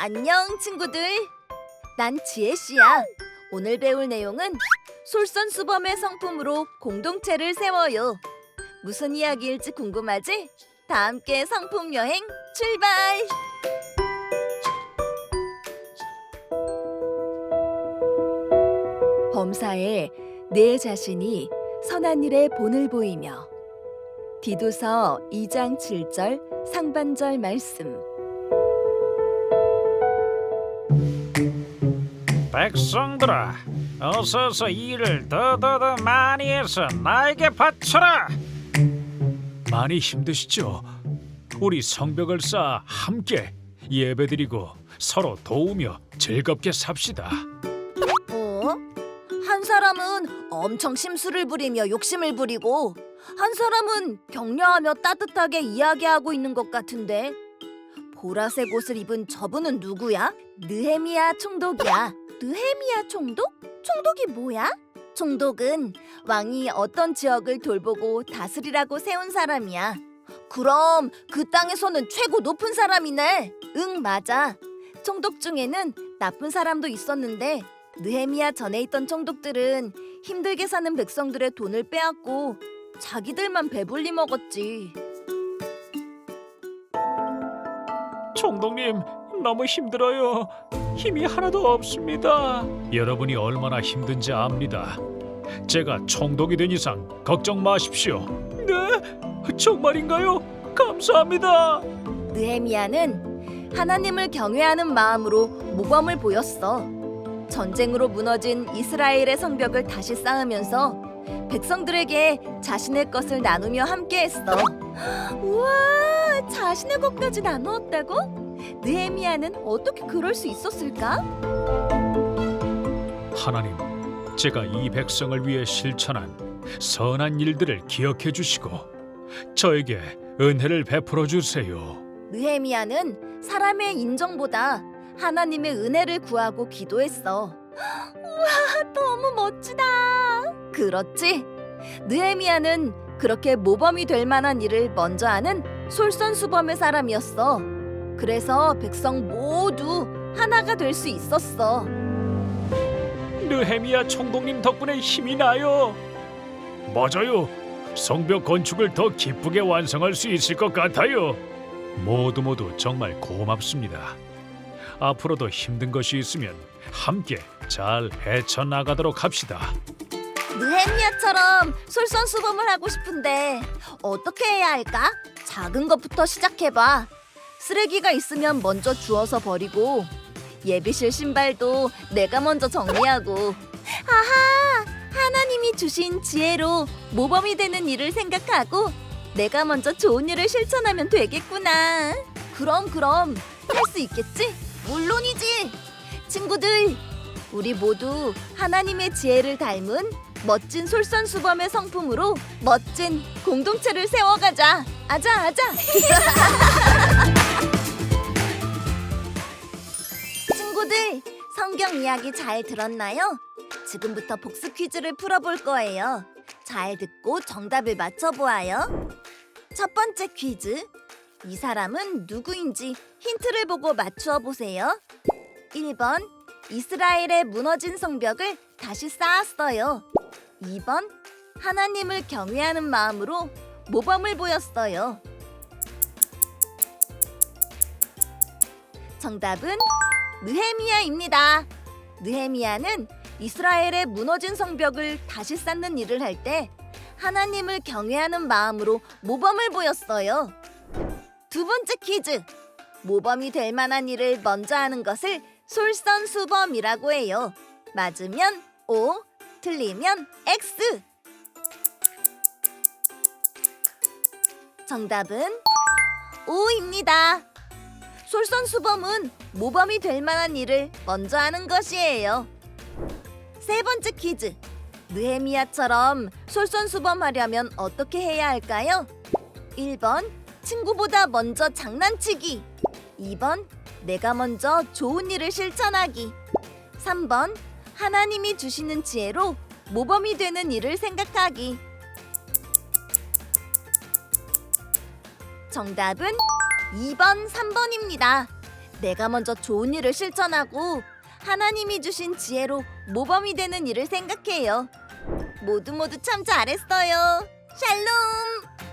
안녕 친구들. 난 지혜 씨야. 오늘 배울 내용은 솔선수범의 성품으로 공동체를 세워요. 무슨 이야기일지 궁금하지? 다 함께 성품 여행 출발! 범사에 내 자신이 선한 일에 본을 보이며 디도서 2장 7절 상반절 말씀 백성들아 어서서 일을 더더더 많이 해서 나에게 바쳐라 많이 힘드시죠? 우리 성벽을 쌓아 함께 예배드리고 서로 도우며 즐겁게 삽시다 어? 한 사람은 엄청 심술을 부리며 욕심을 부리고 한 사람은 격려하며 따뜻하게 이야기하고 있는 것 같은데 보라색 옷을 입은 저분은 누구야? 느헤미야 총독이야. 느헤미야 총독? 총독이 뭐야? 총독은 왕이 어떤 지역을 돌보고 다스리라고 세운 사람이야. 그럼 그 땅에서는 최고 높은 사람이네. 응, 맞아. 총독 중에는 나쁜 사람도 있었는데 느헤미야 전에 있던 총독들은 힘들게 사는 백성들의 돈을 빼앗고 자기들만 배불리 먹었지. 총독님 너무 힘들어요 힘이 하나도 없습니다 여러분이 얼마나 힘든지 압니다 제가 총독이 된 이상 걱정 마십시오 네? 정말인가요? 감사합니다 느헤미야는 하나님을 경외하는 마음으로 모범을 보였어. 전쟁으로 무너진 이스라엘의 성벽을 다시 쌓으면서 백성들에게 자신의 것을 나누며 함께했어. 우와, 자신의 것까지 나누었다고? 느헤미야는 어떻게 그럴 수 있었을까? 하나님, 제가 이 백성을 위해 실천한 선한 일들을 기억해 주시고 저에게 은혜를 베풀어 주세요. 느헤미야는 사람의 인정보다 하나님의 은혜를 구하고 기도했어. 우와, 너무 멋지다. 그렇지? 느헤미야는 그렇게 모범이 될 만한 일을 먼저 하는 솔선수범의 사람이었어. 그래서 백성 모두 하나가 될 수 있었어. 느헤미야 총독님 덕분에 힘이 나요. 맞아요. 성벽 건축을 더 기쁘게 완성할 수 있을 것 같아요. 모두 모두 정말 고맙습니다. 앞으로도 힘든 것이 있으면 함께 잘 헤쳐나가도록 합시다. 느헤미야처럼 솔선수범을 하고 싶은데 어떻게 해야 할까? 작은 것부터 시작해봐. 쓰레기가 있으면 먼저 주워서 버리고 예비실 신발도 내가 먼저 정리하고 아하! 하나님이 주신 지혜로 모범이 되는 일을 생각하고 내가 먼저 좋은 일을 실천하면 되겠구나. 그럼 그럼 할 수 있겠지? 물론이지. 친구들, 우리 모두 하나님의 지혜를 닮은 멋진 솔선수범의 성품으로 멋진 공동체를 세워가자. 아자 아자. 친구들, 성경 이야기 잘 들었나요? 지금부터 복습 퀴즈를 풀어볼 거예요. 잘 듣고 정답을 맞춰보아요. 첫 번째 퀴즈. 이 사람은 누구인지 힌트를 보고 맞추어 보세요. 1번. 이스라엘의 무너진 성벽을 다시 쌓았어요. 2번. 하나님을 경외하는 마음으로 모범을 보였어요. 정답은 느헤미야입니다. 느헤미야는 이스라엘의 무너진 성벽을 다시 쌓는 일을 할 때 하나님을 경외하는 마음으로 모범을 보였어요. 두 번째 퀴즈. 모범이 될 만한 일을 먼저 하는 것을 솔선수범이라고 해요. 맞으면 O, 틀리면 X. 정답은 O입니다. 솔선수범은 모범이 될 만한 일을 먼저 하는 것이에요. 세 번째 퀴즈. 느헤미야처럼 솔선수범하려면 어떻게 해야 할까요? 1번 친구보다 먼저 장난치기. 2번 내가 먼저 좋은 일을 실천하기. 3번 하나님이 주시는 지혜로 모범이 되는 일을 생각하기. 정답은 2번, 3번입니다. 내가 먼저 좋은 일을 실천하고 하나님이 주신 지혜로 모범이 되는 일을 생각해요. 모두 모두 참 잘했어요. 샬롬.